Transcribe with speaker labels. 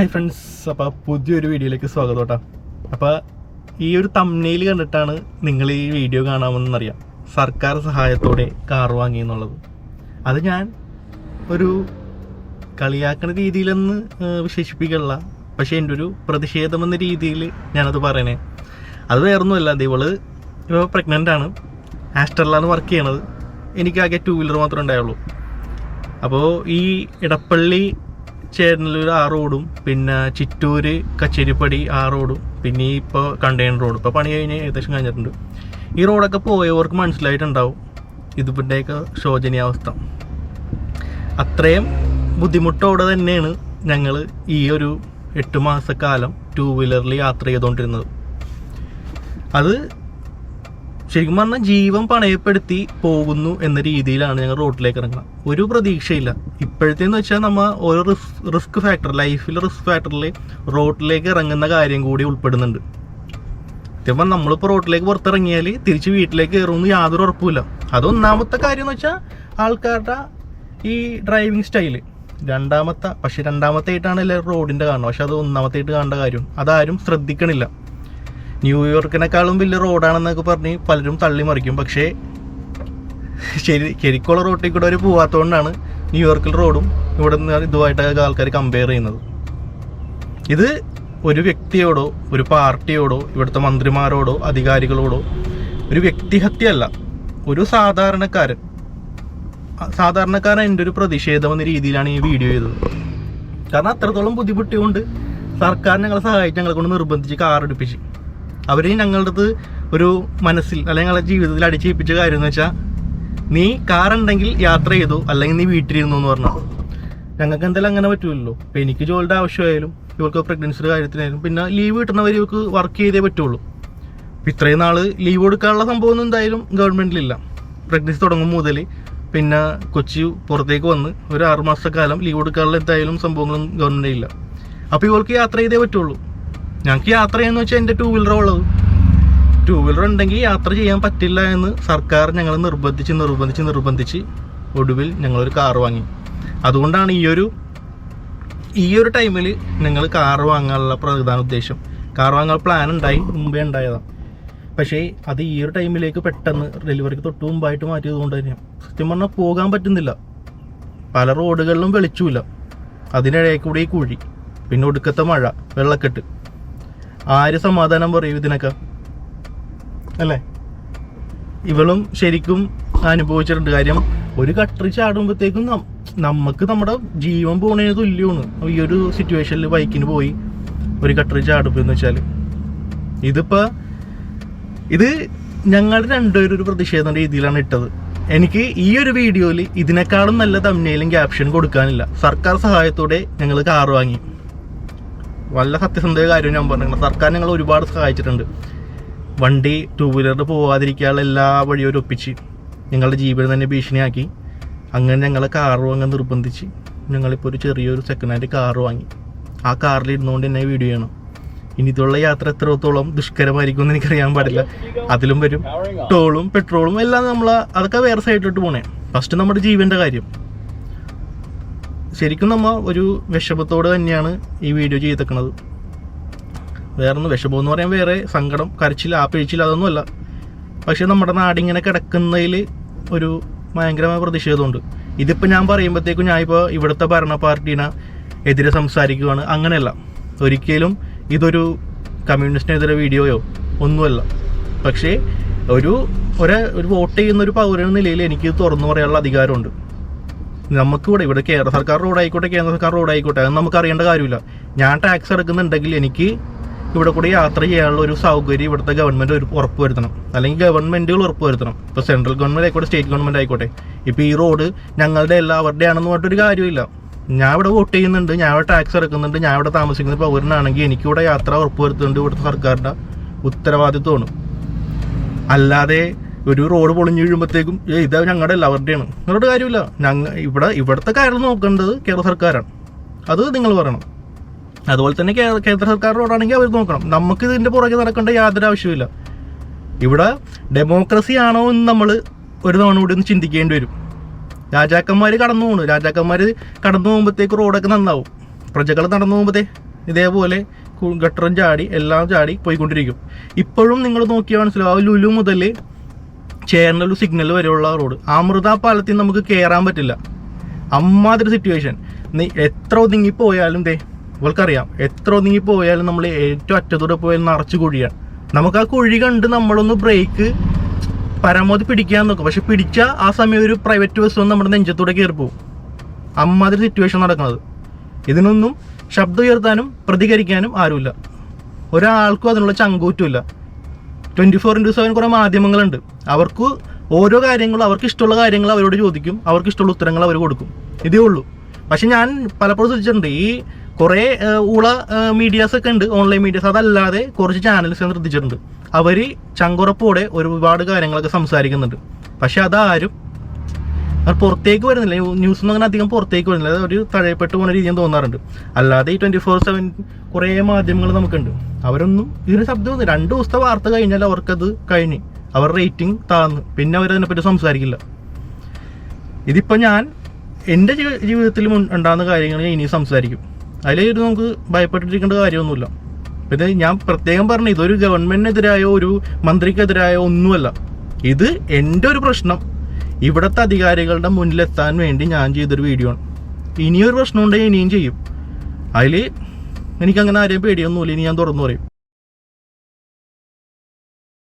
Speaker 1: Hi friends അപ്പോൾ പുതിയൊരു വീഡിയോയിലേക്ക് സ്വാഗതം കേട്ടോ അപ്പോൾ ഈ ഒരു തമ്മനയിൽ കണ്ടിട്ടാണ് നിങ്ങൾ ഈ വീഡിയോ കാണാമെന്നറിയാം. സർക്കാർ സഹായത്തോടെ കാർ വാങ്ങി എന്നുള്ളത് അത് ഞാൻ ഒരു കളിയാക്കുന്ന രീതിയിലെന്ന് വിശേഷിപ്പിക്കല്ല. പക്ഷേ എന്റെ ഒരു പ്രതിഷേധം എന്ന രീതിയിൽ ഞാനത് പറയണേ. അത് വേറൊന്നുമല്ല ഇവൾ ഇപ്പോൾ പ്രഗ്നന്റ് ആണ്. ആസ്റ്ററിലാണ് വർക്ക് ചെയ്യണത്. എനിക്കാകെ ടൂ വീലർ മാത്രമേ ഉണ്ടായുള്ളൂ. അപ്പോൾ ഈ ഇടപ്പള്ളി ചേരനല്ലൂർ ആ റോഡും പിന്നെ ചിറ്റൂര് കച്ചേരിപ്പടി ആ റോഡും പിന്നെ ഇപ്പോൾ കണ്ടെയ്നർ റോഡ് ഇപ്പോൾ പണി കഴിഞ്ഞ് ഏകദേശം കഴിഞ്ഞിട്ടുണ്ട്. ഈ റോഡൊക്കെ പോയവർക്ക് മനസ്സിലായിട്ടുണ്ടാവും ഇതിന്റെയൊക്കെ ശോചനീയാവസ്ഥ. അത്രയും ബുദ്ധിമുട്ടോടെ തന്നെയാണ് ഞങ്ങൾ ഈ ഒരു എട്ട് മാസക്കാലം ടൂ വീലറിൽ യാത്ര ചെയ്തുകൊണ്ടിരുന്നത് അത് ശരിക്കും പറഞ്ഞാൽ ജീവൻ പണയപ്പെടുത്തി പോകുന്നു എന്ന രീതിയിലാണ് ഞങ്ങൾ റോഡിലേക്ക് ഇറങ്ങുക ഒരു പ്രതീക്ഷയില്ല. ഇപ്പോഴത്തേന്ന് വെച്ചാൽ നമ്മൾ ഓരോ റിസ്ക് റിസ്ക് ഫാക്ടർ ലൈഫിൽ റിസ്ക് ഫാക്ടറിൽ റോഡിലേക്ക് ഇറങ്ങുന്ന കാര്യം കൂടി ഉൾപ്പെടുന്നുണ്ട്. ഇപ്പം നമ്മളിപ്പോൾ റോഡിലേക്ക് പുറത്തിറങ്ങിയാൽ തിരിച്ച് വീട്ടിലേക്ക് കയറുമെന്ന് യാതൊരു ഉറപ്പുമില്ല. അതൊന്നാമത്തെ കാര്യം എന്ന് വെച്ചാൽ ആൾക്കാരുടെ ഈ ഡ്രൈവിംഗ് സ്റ്റൈൽ. രണ്ടാമത്തെ പക്ഷെ രണ്ടാമത്തെ ആയിട്ടാണ് എല്ലാവരും റോഡിന്റെ കാണുന്നത്. പക്ഷെ അത് ഒന്നാമത്തെ ആയിട്ട് കാണേണ്ട കാര്യം. അതാരും ശ്രദ്ധിക്കണില്ല. ന്യൂയോർക്കിനെക്കാളും വലിയ റോഡാണെന്നൊക്കെ പറഞ്ഞ് പലരും തള്ളി മറിക്കും പക്ഷേ ശരി ശരിക്കുള്ള റോട്ടിൽ കൂടെ അവർ പോവാത്തതുകൊണ്ടാണ് ന്യൂയോർക്കിൽ റോഡും ഇവിടെ നിന്ന് ഇതുമായിട്ടൊക്കെ ആൾക്കാർ കമ്പയർ ചെയ്യുന്നത്. ഇത് ഒരു വ്യക്തിയോടോ ഒരു പാർട്ടിയോടോ ഇവിടുത്തെ മന്ത്രിമാരോടോ അധികാരികളോടോ ഒരു വ്യക്തിഹത്യയല്ല. ഒരു സാധാരണക്കാരൻ. സാധാരണക്കാരൻ എന്റെ ഒരു പ്രതിഷേധം എന്ന രീതിയിലാണ് ഈ വീഡിയോ ചെയ്തത്. കാരണം അത്രത്തോളം ബുദ്ധിമുട്ടിയുകൊണ്ട് സർക്കാർ ഞങ്ങളെ സഹായിച്ച് ഞങ്ങളെ കൊണ്ട് നിർബന്ധിച്ച് കാർ എടുപ്പിച്ച് അവർ ഞങ്ങളുടെ ഒരു മനസ്സിൽ അല്ലെങ്കിൽ ഞങ്ങളുടെ ജീവിതത്തിൽ അടിച്ചേൽപ്പിച്ച കാര്യം എന്ന് വെച്ചാൽ നീ കാറുണ്ടെങ്കിൽ യാത്ര ചെയ്തു അല്ലെങ്കിൽ നീ വീട്ടിലിരുന്നു എന്ന് പറഞ്ഞു. ഞങ്ങൾക്ക് എന്തായാലും അങ്ങനെ പറ്റുമല്ലോ ഇപ്പം എനിക്ക് ജോലിയുടെ ആവശ്യമായാലും ഇവർക്ക് പ്രഗ്നൻസിയുടെ കാര്യത്തിനായാലും പിന്നെ ലീവ് കിട്ടുന്നവർ ഇവർക്ക് വർക്ക് ചെയ്തേ പറ്റുള്ളൂ. ഇപ്പം ഇത്രയും നാൾ ലീവ് കൊടുക്കാനുള്ള സംഭവമൊന്നും എന്തായാലും ഗവൺമെന്റിലില്ല പ്രഗ്നൻസി തുടങ്ങും മുതൽ പിന്നെ കൊച്ചി പുറത്തേക്ക് വന്ന് ഒരു ആറ് മാസക്കാലം ലീവ് കൊടുക്കാനുള്ള എന്തായാലും സംഭവങ്ങളും ഗവൺമെന്റ് ഇല്ല. അപ്പോൾ ഇവർക്ക് യാത്ര ചെയ്തേ പറ്റുള്ളൂ. ഞങ്ങൾക്ക് യാത്ര ചെയ്യാന്ന് വെച്ചാൽ എന്റെ ടൂ വീലർ ഉള്ളത്. ടൂ വീലർ ഉണ്ടെങ്കിൽ യാത്ര ചെയ്യാൻ പറ്റില്ല എന്ന് സർക്കാർ ഞങ്ങൾ നിർബന്ധിച്ച് നിർബന്ധിച്ച് നിർബന്ധിച്ച് ഒടുവിൽ ഞങ്ങളൊരു കാർ വാങ്ങി. അതുകൊണ്ടാണ് ഈ ഒരു ഈ ഒരു ടൈമിൽ ഞങ്ങൾ കാർ വാങ്ങാനുള്ള പ്രധാന ഉദ്ദേശം. കാർ വാങ്ങാൻ പ്ലാൻ ഉണ്ടായി മുമ്പേ ഉണ്ടായതാണ് പക്ഷേ അത് ഈ ഒരു ടൈമിലേക്ക് പെട്ടെന്ന് ഡെലിവറിക്ക് തൊട്ട് മുമ്പായിട്ട് മാറ്റിയത് കൊണ്ട് തന്നെയാണ് സത്യം പറഞ്ഞാൽ പോകാൻ പറ്റുന്നില്ല. പല റോഡുകളിലും വെളിച്ചുമില്ല അതിനിടയിൽ കൂടി ഈ കുഴി പിന്നെ ഒടുക്കത്തെ മഴ വെള്ളക്കെട്ട്. ആര് സമാധാനം പറയും ഇതിനൊക്കെ? അല്ലേ? ഇവളും ശരിക്കും അനുഭവിച്ചിട്ടുണ്ട്. കാര്യം ഒരു കട്ടറി ചാടുമ്പോഴത്തേക്കും നമുക്ക് നമ്മുടെ ജീവൻ പോണതിന് തുല്യമാണ് ഈ ഒരു സിറ്റുവേഷനിൽ ബൈക്കിന് പോയി ഒരു കട്ടറി ചാടുമ്പോൾ എന്ന് വെച്ചാൽ ഇതിപ്പോൾ ഇത് ഞങ്ങളുടെ രണ്ടുപേരും ഒരു പ്രതിഷേധം രീതിയിലാണ് ഇട്ടത്. എനിക്ക് ഈ ഒരു വീഡിയോയിൽ ഇതിനേക്കാളും നല്ല തമ്മിലും ക്യാപ്ഷൻ കൊടുക്കാനില്ല. സർക്കാർ സഹായത്തോടെ ഞങ്ങൾ കാർ വാങ്ങി. വല്ല സത്യസന്ധമായ കാര്യം ഞാൻ പറഞ്ഞു സർക്കാർ ഞങ്ങൾ ഒരുപാട് സഹായിച്ചിട്ടുണ്ട്. വണ്ടി ടൂ വീലറിൽ പോവാതിരിക്കാനുള്ള എല്ലാ വഴിയും ഒപ്പിച്ച് ഞങ്ങളുടെ ജീവിതം തന്നെ ഭീഷണിയാക്കി. അങ്ങനെ ഞങ്ങളെ കാർ വാങ്ങാൻ നിർബന്ധിച്ച് ഞങ്ങളിപ്പോൾ ഒരു ചെറിയൊരു സെക്കൻഡ് ഹാൻഡ് കാർ വാങ്ങി. ആ കാറിൽ ഇരുന്നുകൊണ്ട് തന്നെ വീഡിയോ ചെയ്യണം. ഇനി ഇതുള്ള യാത്ര എത്രത്തോളം ദുഷ്കരമായിരിക്കും എന്ന് എനിക്കറിയാൻ പാടില്ല. അതിലും വരും. ടോളും പെട്രോളും എല്ലാം നമ്മൾ അതൊക്കെ വേറെ സൈഡിലോട്ട് പോണേ. ഫസ്റ്റ് നമ്മുടെ ജീവന്റെ കാര്യം. ശരിക്കും നമ്മ ഒരു വിഷമത്തോട് തന്നെയാണ് ഈ വീഡിയോ ചെയ്തേക്കണത്. വേറെ ഒന്ന് വിഷമം എന്ന് പറയാൻ വേറെ സങ്കടം കരച്ചിൽ ആ പിഴിച്ചിൽ അതൊന്നുമല്ല പക്ഷെ നമ്മുടെ നാടിങ്ങനെ കിടക്കുന്നതിൽ ഒരു ഭയങ്കരമായ പ്രതിഷേധമുണ്ട്. ഇതിപ്പോൾ ഞാൻ പറയുമ്പോഴത്തേക്കും ഞാനിപ്പോൾ ഇവിടുത്തെ ഭരണ പാർട്ടീനെ എതിരെ സംസാരിക്കുകയാണ് അങ്ങനെയല്ല. ഒരിക്കലും ഇതൊരു കമ്മ്യൂണിസ്റ്റിനെതിരെ വീഡിയോയോ ഒന്നുമല്ല. പക്ഷേ ഒരു ഒരു വോട്ട് ചെയ്യുന്ന ഒരു പൗരൻ നിലയിൽ എനിക്ക് തുറന്നു പറയാനുള്ള അധികാരമുണ്ട്. നമുക്കിവിടെ ഇവിടെ കേരള സർക്കാർ റോഡ് ആയിക്കോട്ടെ കേന്ദ്ര സർക്കാർ റോഡ് ആയിക്കോട്ടെ അത് നമുക്ക് അറിയേണ്ട കാര്യമില്ല. ഞാൻ ടാക്സ് എടുക്കുന്നുണ്ടെങ്കിൽ എനിക്ക് ഇവിടെ കൂടി യാത്ര ചെയ്യാനുള്ള ഒരു സൗകര്യം ഇവിടുത്തെ ഗവൺമെന്റ് ഒരു ഉറപ്പ് വരുത്തണം. അല്ലെങ്കിൽ ഗവൺമെന്റുകൾ ഉറപ്പ് വരുത്തണം. ഇപ്പോൾ സെൻട്രൽ ഗവൺമെന്റ് ആയിക്കോട്ടെ സ്റ്റേറ്റ് ഗവൺമെന്റ് ആയിക്കോട്ടെ. ഇപ്പോൾ ഈ റോഡ് ഞങ്ങളുടെ എല്ലാവരുടെ ആണെന്ന് പറഞ്ഞിട്ടൊരു കാര്യമില്ല. ഞാൻ ഇവിടെ വോട്ട് ചെയ്യുന്നുണ്ട് ഞാൻ ഇവിടെ ടാക്സ് എടുക്കുന്നുണ്ട് ഞാൻ ഇവിടെ താമസിക്കുന്ന പൗരനാണെങ്കിൽ എനിക്കിവിടെ യാത്ര ഉറപ്പ് വരുത്തുന്നുണ്ട് ഇവിടുത്തെ സർക്കാരിന്റെ ഉത്തരവാദിത്വമാണ്. അല്ലാതെ ഒരു റോഡ് പൊളിഞ്ഞു വീഴുമ്പോഴത്തേക്കും ഏ ഇത് ഞങ്ങളുടെ എല്ലാവരുടെയാണ് നിങ്ങളുടെ കാര്യമില്ല. ഞങ്ങ ഇവിടെ ഇവിടുത്തെ കാര്യം നോക്കേണ്ടത് കേരള സർക്കാരാണ്. അത് നിങ്ങൾ പറയണം. അതുപോലെ തന്നെ കേന്ദ്ര സർക്കാർ റോഡാണെങ്കിൽ അവർ നോക്കണം. നമുക്ക് ഇതിന്റെ പുറകെ നടക്കേണ്ട യാതൊരു ആവശ്യമില്ല ഇവിടെ ഡെമോക്രസി ആണോ എന്ന് നമ്മൾ ഒരു തവണ കൂടി ഒന്ന് ചിന്തിക്കേണ്ടി വരും. രാജാക്കന്മാർ കടന്നു പോകുന്നു രാജാക്കന്മാർ കടന്നു പോകുമ്പോഴത്തേക്ക് റോഡൊക്കെ നന്നാവും. പ്രജകൾ നടന്നു പോകുമ്പോഴത്തേ ഇതേപോലെ ഗട്ടറും ചാടി എല്ലാം ചാടി പോയിക്കൊണ്ടിരിക്കും. ഇപ്പോഴും നിങ്ങൾ നോക്കിയാൽ മനസ്സിലാവും. ലുലു മുതൽ ചേർന്നൊരു സിഗ്നൽ വരെയുള്ള റോഡ് അമൃത പാലത്തിൽ നമുക്ക് കയറാൻ പറ്റില്ല. അമ്മാതിരി സിറ്റുവേഷൻ നീ എത്ര ഒതുങ്ങി പോയാലും ദേ ഇവൾക്കറിയാം. എത്ര ഒതുങ്ങി പോയാലും നമ്മൾ ഏറ്റവും അറ്റത്തൂടെ പോയാലും നിറച്ച് കുഴിയാണ്. നമുക്ക് ആ കുഴി കണ്ട് നമ്മളൊന്ന് ബ്രേക്ക് പരമാവധി പിടിക്കാൻ നോക്കും. പക്ഷെ പിടിച്ച ആ സമയം ഒരു പ്രൈവറ്റ് ബസ് വന്ന് നമ്മുടെ നെഞ്ചത്തൂടെ കയറി പോകും അമ്മാതിരി സിറ്റുവേഷൻ നടക്കുന്നത്. ഇതിനൊന്നും ശബ്ദം ഉയർത്താനും പ്രതികരിക്കാനും ആരുമില്ല. ഒരാൾക്കും അതിനുള്ള ചങ്കൂറ്റുമില്ല. ട്വന്റി ഫോർ ഇന്റു സെവൻ കുറേ മാധ്യമങ്ങളുണ്ട്. അവർക്ക് ഓരോ കാര്യങ്ങളും അവർക്ക് ഇഷ്ടമുള്ള കാര്യങ്ങൾ അവരോട് ചോദിക്കും. അവർക്ക് ഇഷ്ടമുള്ള ഉത്തരങ്ങൾ അവർ കൊടുക്കും. ഇതേ ഉള്ളൂ. പക്ഷെ ഞാൻ പലപ്പോഴും ശ്രദ്ധിച്ചിട്ടുണ്ട്. ഈ കുറേ ഊള മീഡിയാസ് ഒക്കെ ഉണ്ട്. ഓൺലൈൻ മീഡിയാസ് അതല്ലാതെ കുറച്ച് ചാനൽസ് ഞാൻ ശ്രദ്ധിച്ചിട്ടുണ്ട്. അവർ ചങ്കുറപ്പോടെ ഒരുപാട് കാര്യങ്ങളൊക്കെ സംസാരിക്കുന്നുണ്ട്. പക്ഷെ അതാരും അത് പുറത്തേക്ക് വരുന്നില്ല. ന്യൂസ് ഒന്നും അങ്ങനെ അധികം പുറത്തേക്ക് വരുന്നില്ല. അത് ഒരു തഴയപ്പെട്ട് പോകുന്ന രീതിയും തോന്നാറുണ്ട്. അല്ലാതെ ഈ ട്വന്റി ഫോർ സെവൻ കുറേ മാധ്യമങ്ങൾ നമുക്കുണ്ട്. അവരൊന്നും ഇതിന് ശബ്ദം രണ്ട് ദിവസത്തെ വാർത്ത കഴിഞ്ഞാൽ അവർക്കത് കഴിഞ്ഞ് അവർ റേറ്റിംഗ് താന്ന് പിന്നെ അവരതിനെപ്പറ്റി സംസാരിക്കില്ല. ഇതിപ്പോൾ ഞാൻ എന്റെ ജീവിതത്തിൽ ഉണ്ടാകുന്ന കാര്യങ്ങൾ ഞാൻ ഇനി സംസാരിക്കും. അതിലൊരു നമുക്ക് ഭയപ്പെട്ടിരിക്കേണ്ട കാര്യമൊന്നുമില്ല. ഇത് ഞാൻ പ്രത്യേകം പറഞ്ഞു ഇതൊരു ഗവൺമെന്റിനെതിരായോ ഒരു മന്ത്രിക്കെതിരായോ ഒന്നുമല്ല. ഇത് എന്റെ ഒരു പ്രശ്നം. ഇവിടുത്തെ അധികാരികളുടെ മുന്നിലെത്താൻ വേണ്ടി ഞാൻ ചെയ്തൊരു വീഡിയോ ആണ്. ഇനിയൊരു പ്രശ്നം ഉണ്ടെങ്കിൽ ഇനിയും ചെയ്യും. അതിൽ എനിക്കങ്ങനെ ആരെയും പേടിയൊന്നുമില്ല. ഇനി ഞാൻ തുറന്നു പറയും.